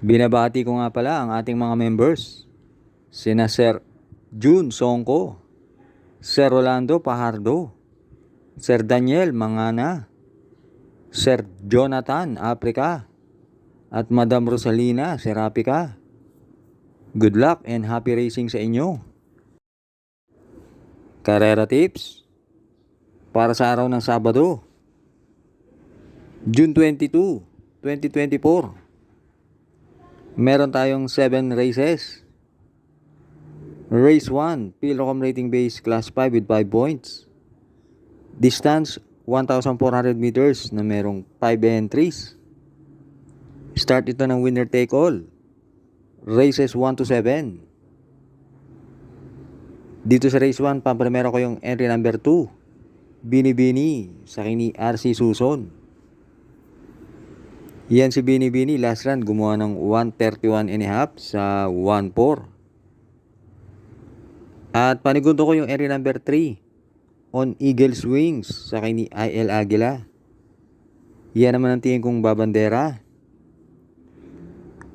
Binabati ko nga pala ang ating mga members. Sina Sir June Songko, Sir Rolando Pahardo, Sir Daniel Mangana, Sir Jonathan Africa, at Madam Rosalina Serapika. Good luck and happy racing sa inyo. Karera tips para sa araw ng Sabado, June 22, 2024. Meron tayong 7 races. Race 1, Pilocom rating base class 5 with 5 points. Distance 1,400 meters na merong 5 entries. Start ito ng winner take all. Races 1 to 7. Dito sa race 1, pamprimero ko yung entry number 2. Bini-bini sa kini RC Suson. Yan si Bini Bini last run gumawa ng 131 and a half sa 14. At panigundo ko yung area number 3 on Eagles Wings sa kini IL Aguila. Yan naman ang tingin kong babandera.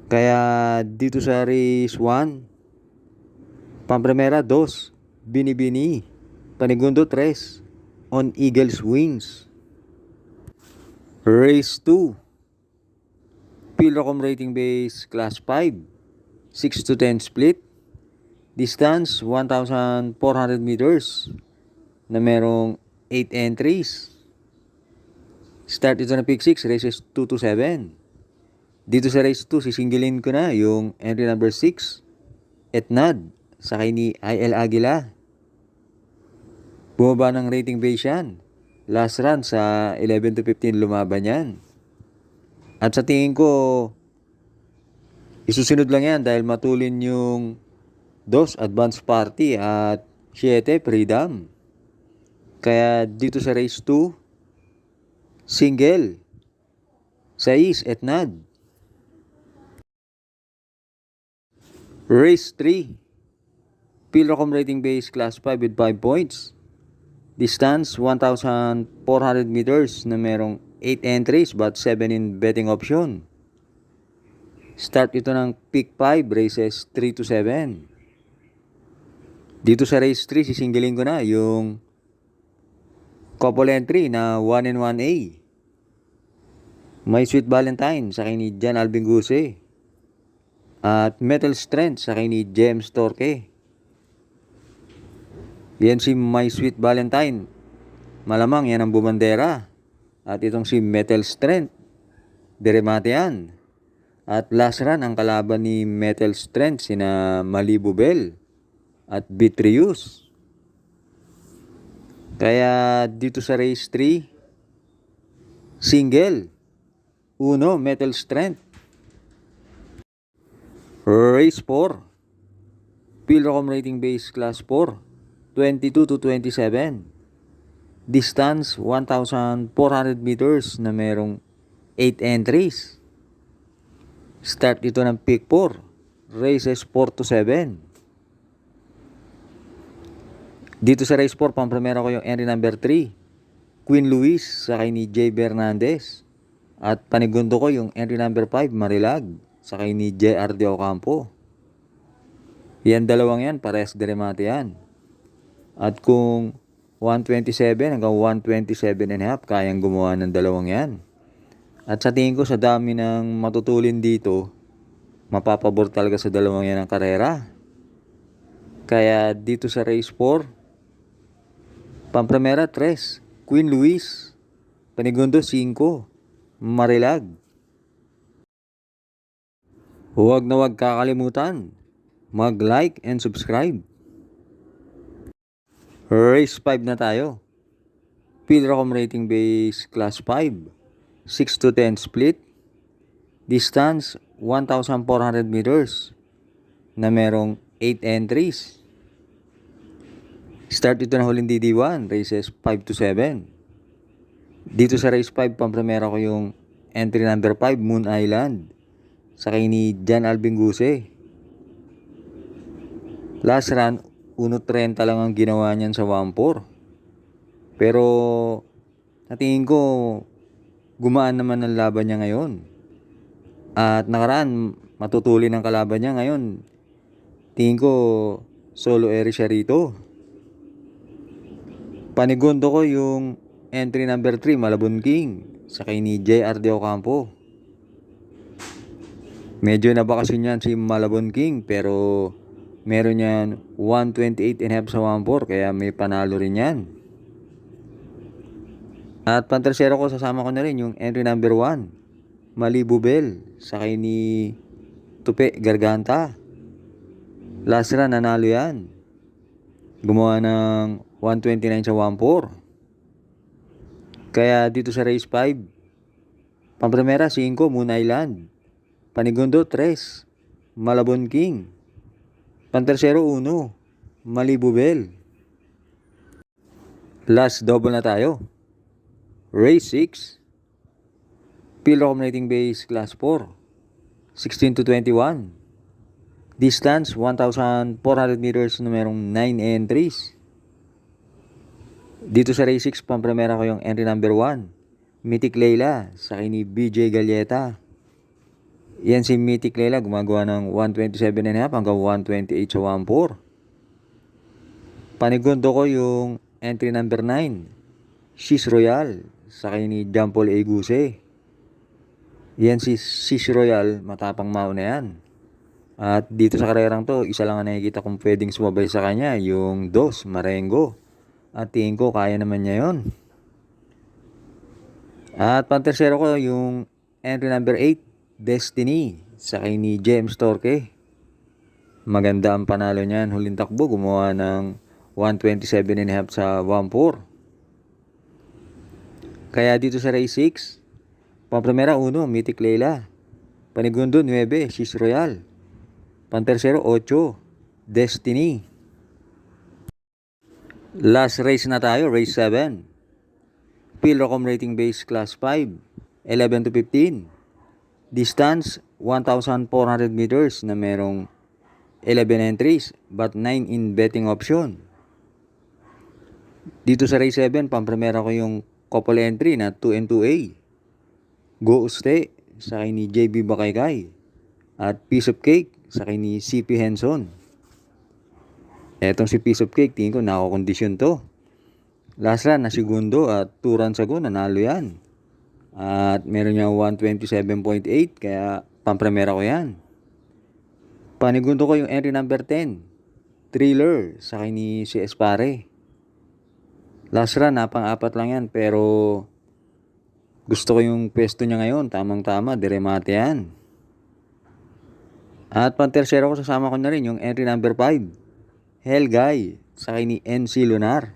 Kaya dito sa race 1, pamprimera 2, Bini Bini, panigundo 3 on Eagles Wings. Race 2, Pilocom rating base class 5, 6 to 10 split. Distance 1,400 meters na merong 8 entries. Start ito na pick 6, races 2 to 7. Dito sa race 2, sisingilin ko na yung entry number 6, Etnad, sa kay ni IL Aguila. Bumaba ng rating base yan. Last run sa 11 to 15 lumaban yan. At sa tingin ko, isusunod lang yan dahil matulin yung dos advance party at 7 freedom. Kaya dito sa race 2, single, 6 etnad. Race 3, Pilocom rating base class 5 with 5 points. Distance 1,400 meters na merong 8 entries but 7 in betting option. Start ito ng pick 5 races 3 to 7. Dito sa race 3, sisingilin ko na yung couple entry na 1 and 1A. May Sweet Valentine sa kay ni Jan Alvin Guse. At Metal Strength sa kay ni James Torque. Yan si My Sweet Valentine. Malamang yan ang bumandera. At itong si Metal Strength. Deremate yan. At last run ang kalaban ni Metal Strength sina Malibu Bell at Vitrius. Kaya dito sa race 3, single, uno, Metal Strength. Race 4, Pilrocom rating base class 4, 22 to 27. Distance 1,400 meters na merong 8 entries. Start ito ng pick 4. Races 4 to 7. Dito sa race 4, pamprimera ko yung entry number 3. Queen Luis sa kay ni Jay Bernandez. At panigundo ko yung entry number 5, Marilag sa kay ni JR De Ocampo. Yan dalawang yan, parehas deremate yan. At kung 127 hanggang 127 and a half, kayang gumawa ng dalawang yan. At sa tingin ko sa dami ng matutulin dito, mapapabor talaga sa dalawang yan ang karera. Kaya dito sa race 4, Pampramera 3, Queen Luis, Panigundo 5, Marilag. Huwag na huwag kakalimutan, mag-like and subscribe. Race 5 na tayo. Pilrocom rating base class 5. 6 to 10 split. Distance 1,400 meters na merong 8 entries. Start ito na huling DD1, races 5 to 7. Dito sa race 5, pamprimera ko yung entry number 5, Moon Island. Sa kay ni Jan Alvin Guse. Last run, 1.30 lang ang ginawa niyan sa 1.4. Pero, natingin ko, gumaan naman ang laban niya ngayon. At nakaraan, matutuli ng kalaban niya. Ngayon, tingin ko solo area siya rito. Panigundo ko yung entry number 3, Malabon King, sa kay ni JR De Ocampo. Medyo nabakasyon yan si Malabon King, pero meron yan 128 and half sa 1-4, kaya may panalo rin yan. At pantersero ko, sasama ko na rin yung entry number 1, Malibu Bell, sa kay ni Tupe Garganta. Last run, nanalo yan. Gumawa ng 129 sa 1-4. Kaya dito sa race 5, Pamprimera 5, Moon Island. Panigundo 3, Malabon King. Pantersero 1, Malibu Bell. Last double na tayo. Race 6, Field Accommodating Base Class 4, 16 to 21. Distance 1,400 meters na merong 9 entries. Dito sa race 6, pampramera ko yung entry number 1. Mythic Leila sa ni BJ Galleta. Yan si Mythic Leila gumagawa ng 127.5 hanggang 128 sa 1.4. Panigundo ko yung entry number 9. Sis Royal sa akin ni Paul A. Yan si Sis Royal, matapang mao na yan. At dito sa karerang to, isa lang ang nakikita kong pwedeng sumabay sa kanya, yung Dos, Marengo. At tingin ko, kaya naman niya yon. At pantersero ko, yung entry number 8, Destiny, sa kay ni James Torque. Maganda ang panalo niyan. Huling takbo, gumawa ng 127 and a half sa 1-4. Kaya dito sa race 6, Pamprimera 1, Mythic Leila. Panigundo 9, Sis Royal. Pantersero 8, Destiny. Last race na tayo, race 7. Field Rating Base Class 5, 11 to 15. Distance 1,400 meters na merong 11 entries but 9 in betting option. Dito sa race 7, pamprimera ko yung couple entry na 2 and 2A. Go Uste sa kay ni JB Bakaykay at Piece of Cake sa kay ni CP Henson. Etong si Piece of Cake, tingin ko nakakondisyon to. Last run na segundo at 2 runs ago, nanalo yan. At meron niya 127.8 kaya pampremera ko yan. Panigundo ko yung entry number 10. Thriller sa ni si Espare. Last run, napang-apat lang yan pero gusto ko yung pwesto niya ngayon. Tamang-tama, diremate yan. At pantersero ko, sasama ko na rin yung entry number 5. Hell Guy sa ni NC Lunar.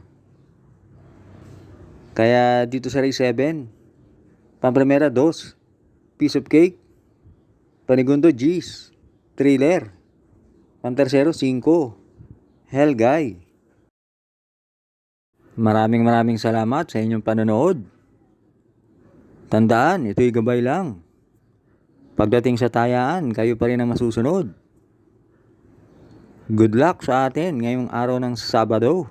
Kaya dito sa race 7, Pampremera 2, Piece of Cake, Panigundo G's, Thriller, Pantersero 5, Hell Guy. Maraming maraming salamat sa inyong panonood. Tandaan, ito'y gabay lang. Pagdating sa tayaan, kayo pa rin ang masusunod. Good luck sa atin ngayong araw ng Sabado.